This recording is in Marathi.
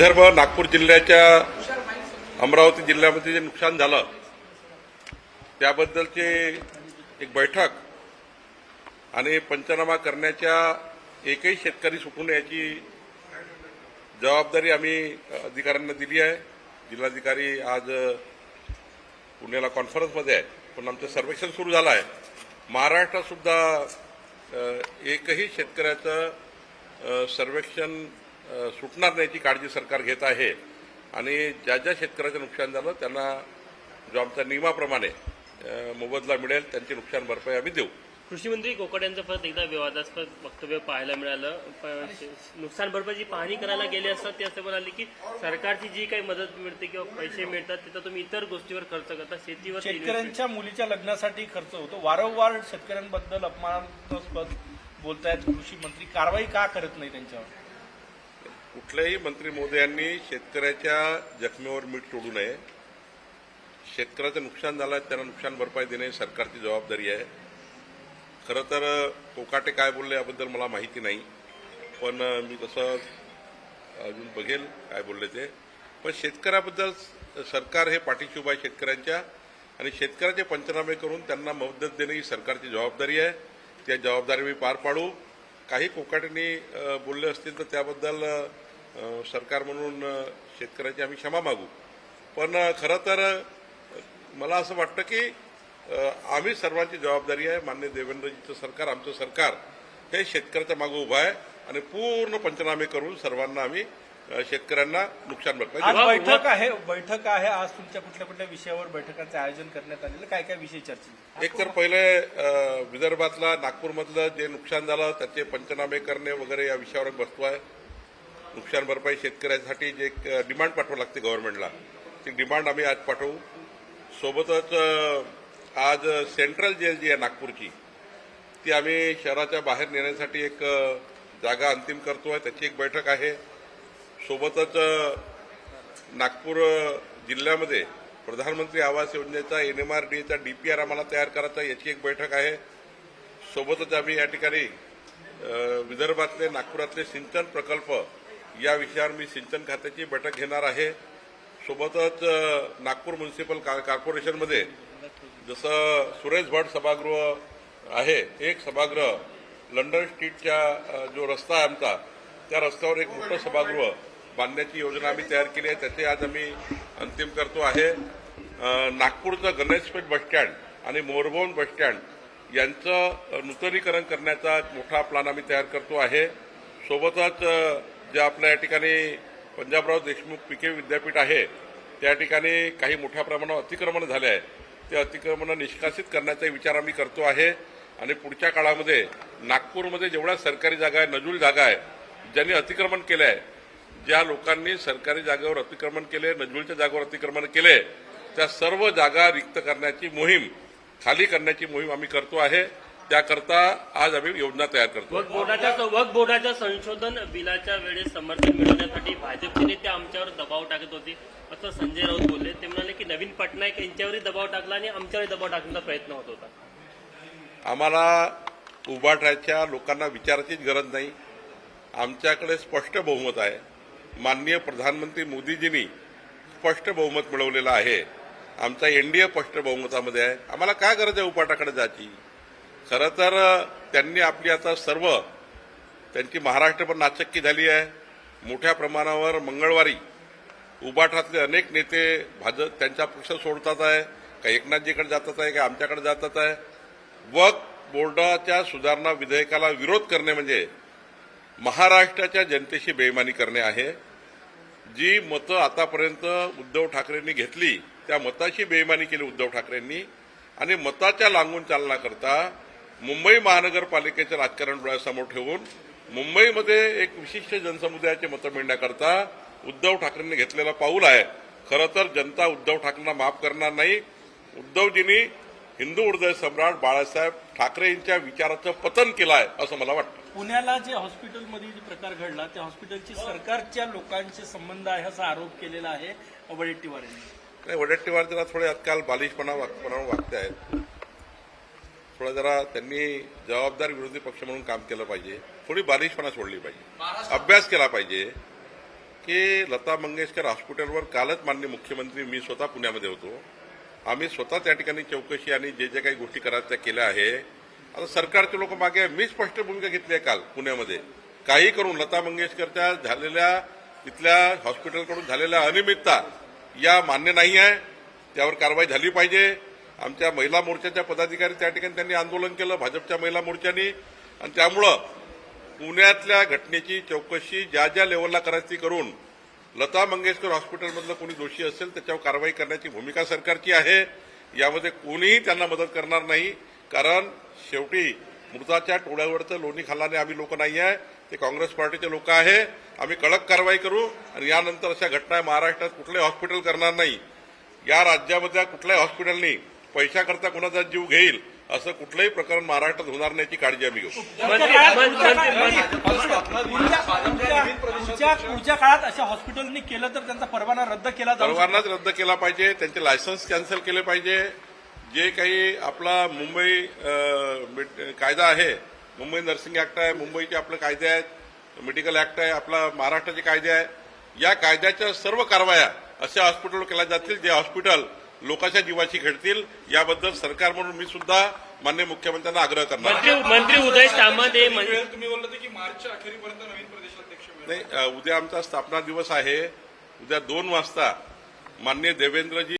विदर्भ नागपूर जिल्ह्याच्या अमरावती जिल्ह्यामध्ये जे नुकसान झालं त्याबद्दलचे एक बैठक आणि पंचनामा करण्याच्या एकही शेतकरी सुटून याची जबाबदारी आम्ही अधिकाऱ्यांना दिली आहे. जिल्हाधिकारी आज पुण्याला कॉन्फरन्समध्ये आहे पण आमचं सर्वेक्षण सुरू झालं आहे. महाराष्ट्रात सुद्धा एकही शेतकऱ्याचं सर्वेक्षण सुटणार नाही याची काळजी सरकार घेत आहे. आणि ज्या ज्या शेतकऱ्याचं नुकसान झालं त्यांना जो आमच्या नियमाप्रमाणे मोबदला मिळेल त्यांची नुकसान भरपाई आम्ही देऊ. कृषी मंत्री कोकड यांचं परत एकदा विवादास्पद वक्तव्य पाहायला मिळालं. नुकसान भरपाईची पाहणी करायला गेले असतात ते असं म्हणाले की सरकारची जी काही मदत मिळते किंवा पैसे मिळतात तिथं तुम्ही इतर गोष्टीवर खर्च करता शेतीवर ते शेतकऱ्यांच्या मुलीच्या लग्नासाठी खर्च होतो. वारंवार शेतकऱ्यांबद्दल अपमानास्पद बोलतायत कृषी मंत्री. कारवाई का करत नाही त्यांच्यावर? कुठल्याही मंत्री मोदयांनी शेतकऱ्याच्या जखमेवर मीठ तोडू नये. शेतकऱ्याचं नुकसान झालं त्यांना नुकसान भरपाई देणे सरकारची जबाबदारी आहे. खरं तर कोकाटे काय बोलले याबद्दल मला माहिती नाही पण मी तसं अजून बघेल काय बोलले ते. पण शेतकऱ्याबद्दल सरकार हे पाठीशी उभा आहे शेतकऱ्यांच्या आणि शेतकऱ्याचे पंचनामे करून त्यांना मदत देणे ही सरकारची जबाबदारी आहे. त्या जबाबदारी मी पार पाडू. काही कोकाटेंनी बोलले असतील तर त्याबद्दल सरकार म्हणून शेतकऱ्याची आम्ही क्षमा मागू. पण खरं तर मला असं वाटतं की आम्ही सर्वांची जबाबदारी आहे. मान्य देवेंद्रजीचं सरकार आमचं सरकार हे शेतकऱ्याच्या मागं उभं आहे. आणि पूर्ण पंचनामे करून सर्वांना आम्ही शेतकऱ्यांना नुकसान भरपाई. बैठक आहे बैठक आहे. आज तुमच्या कुठल्या कुठल्या विषयावर बैठकांचं आयोजन करण्यात आलेलं काय काय विषय चर्चेत? एक तर पहिले विदर्भातला नागपूरमधलं जे नुकसान झालं त्याचे पंचनामे करणे वगैरे या विषयावर बसतो आहे. नुकसान भरपाई शेतकऱ्यांसाठी जे डिमांड पाठवावं लागते गव्हर्नमेंटला ती डिमांड आम्ही आज पाठवू. सोबतच आज सेंट्रल जेल जी आहे नागपूरची ती आम्ही शहराच्या बाहेर नेण्यासाठी एक जागा अंतिम करतोय. त्याची एक बैठक आहे. सोबतच नागपूर जिल्ह्यामध्ये प्रधानमंत्री आवास योजनेचा एन एम आर डीचा डी पी आर आम्हाला तयार करायचा याची एक बैठक आहे. सोबतच आम्ही या ठिकाणी विदर्भातले नागपुरातले सिंचन प्रकल्प या विषयावर मी सिंचन खात्याची बैठक घेणार आहे. सोबतच नागपूर म्युन्सिपल का- कॉर्पोरेशनमध्ये जसं सुरेश भट सभागृह आहे एक सभागृह लंडन स्ट्रीटच्या जो रस्ता आहे आमचा त्या रस्त्यावर एक मोठं सभागृह बांधण्याची योजना आम्ही तयार केली आहे. त्याचे आज आम्ही अंतिम करतो आहे. नागपूरचं गणेशपेठ बसस्टँड आणि मोरबोन बसस्टँड यांचं नूतनीकरण करण्याचा मोठा प्लॅन आम्ही तयार करतो आहे. सोबतच जे आपल्या या ठिकाणी पंजाबराव देशमुख पिके विद्यापीठ आहे त्या ठिकाणी काही मोठ्या प्रमाणावर अतिक्रमण झाले आहे ते अतिक्रमण निष्कासित करण्याचा विचार आम्ही करतो आहे. आणि पुढच्या काळामध्ये नागपूरमध्ये जेवढ्या सरकारी जागा आहे नजूल जागा आहे ज्यांनी अतिक्रमण केलं आहे ज्या लोकांनी सरकारी जागेवर अतिक्रमण केले नजूलच्या जागेवर अतिक्रमण केले त्या सर्व जागा रिक्त करण्याची मोहीम खाली करण्याची मोहीम आम्ही करतो आहे. त्याकरता आज आम्ही योजना तयार करतो. वक्फ बोर्डाच्या वक्फ बोर्डाच्या संशोधन बिलाच्या वेळेस समर्थन मिळवण्यासाठी भाजपचे नेते आमच्यावर दबाव टाकत होते. असं संजय राऊत बोलले. ते म्हणाले की नवीन पटनायक यांच्यावरही दबाव टाकला आणि आमच्यावरही दबाव टाकण्याचा प्रयत्न होत होता. आम्हाला उभाटाच्या लोकांना विचारायचीच गरज नाही. आमच्याकडे स्पष्ट बहुमत आहे. माननीय प्रधानमंत्री मोदीजींनी स्पष्ट बहुमत मिळवलेलं आहे. आमचा एनडीए स्पष्ट बहुमतामध्ये आहे. आम्हाला काय गरज आहे उपाटाकडे जायची? खरं तर त्यांनी आपली आता सर्व त्यांची महाराष्ट्रभर नाचक्की झाली आहे. मोठ्या प्रमाणावर मंगळवारी उबाठातले अनेक नेते भाजप त्यांचा पक्ष सोडतात आहे. का एकनाथजीकडे जातात आहे का आमच्याकडे जातात आहे. वक्फ बोर्डाच्या सुधारणा विधेयकाला विरोध करणे म्हणजे महाराष्ट्राच्या जनतेशी बेईमानी करणे आहे. जी मतं आतापर्यंत उद्धव ठाकरेंनी घेतली त्या मताशी बेईमानी केली उद्धव ठाकरेंनी. आणि मताच्या लांबून चालण्याकरता मुंबई महानगरपालिकेचं राजकारण डोळ्यासमोर ठेवून मुंबईमध्ये एक विशिष्ट जनसमुदायाचे मतं मिळण्याकरता उद्धव ठाकरेंनी घेतलेलं पाऊल आहे. खरं तर जनता उद्धव ठाकरेंना माफ करणार नाही. उद्धवजींनी हिंदू हृदय सम्राट बाळासाहेब ठाकरे यांच्या विचाराचं पतन केलं आहे असं मला वाटतं. पुण्याला जे हॉस्पिटलमध्ये जे प्रकार घडला त्या हॉस्पिटलची सरकारच्या लोकांचे संबंध आहे असा आरोप केलेला आहे वडेट्टीवार यांनी नाही वडेट्टीवार जरा थोडे आजकाल बालिशपणा वागपणा वागते आहेत थोडा जरा त्यांनी जबाबदार विरोधी पक्ष म्हणून काम केलं पाहिजे. थोडी बालिशपणा सोडली पाहिजे. अभ्यास केला पाहिजे की लता मंगेशकर हॉस्पिटलवर कालच मान्य मुख्यमंत्री मी स्वतः पुण्यामध्ये होतो. आम्ही स्वतः त्या ठिकाणी चौकशी आणि जे जे काही गोष्टी करायच्या त्या केल्या आहे आता सरकारचे लोक मागे मी स्पष्ट भूमिका घेतली आहे काल पुण्यामध्ये. काही करून लता मंगेशकरच्या झालेल्या तिथल्या हॉस्पिटलकडून झालेल्या अनियमितता या मान्य नाही आहे. त्यावर कारवाई झाली पाहिजे. आमच्या महिला मोर्चाच्या पदाधिकारी त्या ठिकाणी त्यांनी आंदोलन केलं भाजपच्या महिला मोर्चानी. आणि त्यामुळं पुण्यातल्या घटनेची चौकशी ज्या ज्या लेवलला करायची करून लता मंगेशकर हॉस्पिटलमधलं कोणी दोषी असेल त्याच्यावर कारवाई करण्याची भूमिका सरकारची आहे. यामध्ये कोणीही त्यांना मदत करणार नाही. कारण शेवटी मृताच्या टोळ्यावरचं लोणी खाल्लाने आम्ही लोक नाही आहे ते काँग्रेस पार्टीचे लोक आहे. आम्ही कडक कारवाई करू आणि यानंतर अशा घटना महाराष्ट्रात कुठलंही हॉस्पिटल करणार नाही. या राज्यामधल्या कुठल्याही हॉस्पिटलनी पैशाकरता कोणाचा जीव घेईल असं कुठलंही प्रकरण महाराष्ट्रात होणार नाही याची काळजी आम्ही घेऊ. पुढच्या काळात अशा हॉस्पिटलनी केलं तर त्यांचा परवाना रद्द केला. परवानाच रद्द केला पाहिजे त्यांचे लायसन्स कॅन्सल केले पाहिजे. जे काही आपला मुंबई कायदा आहे मुंबई नर्सिंग ऍक्ट आहे मुंबईचे आपले कायदे आहेत मेडिकल ऍक्ट आहे आपला महाराष्ट्राचे कायदे आहे या कायद्याच्या सर्व कारवाया अशा हॉस्पिटलवर केल्या जातील जे हॉस्पिटल लोकांच्या जीवाशी खेळतील याबद्दल सरकार म्हणून मी सुद्धा मान्य मुख्यमंत्र्यांना आग्रह करणार आहे. मंत्री मंत्री उदय सामंत हे तुम्ही बोलला होता की मार्चच्या अखेरीपर्यंत नवीन प्रदेशाध्यक्ष मिळेल नाही उद्या आमचा स्थापना दिवस आहे उद्या दोन वाजता मान्य देवेंद्रजी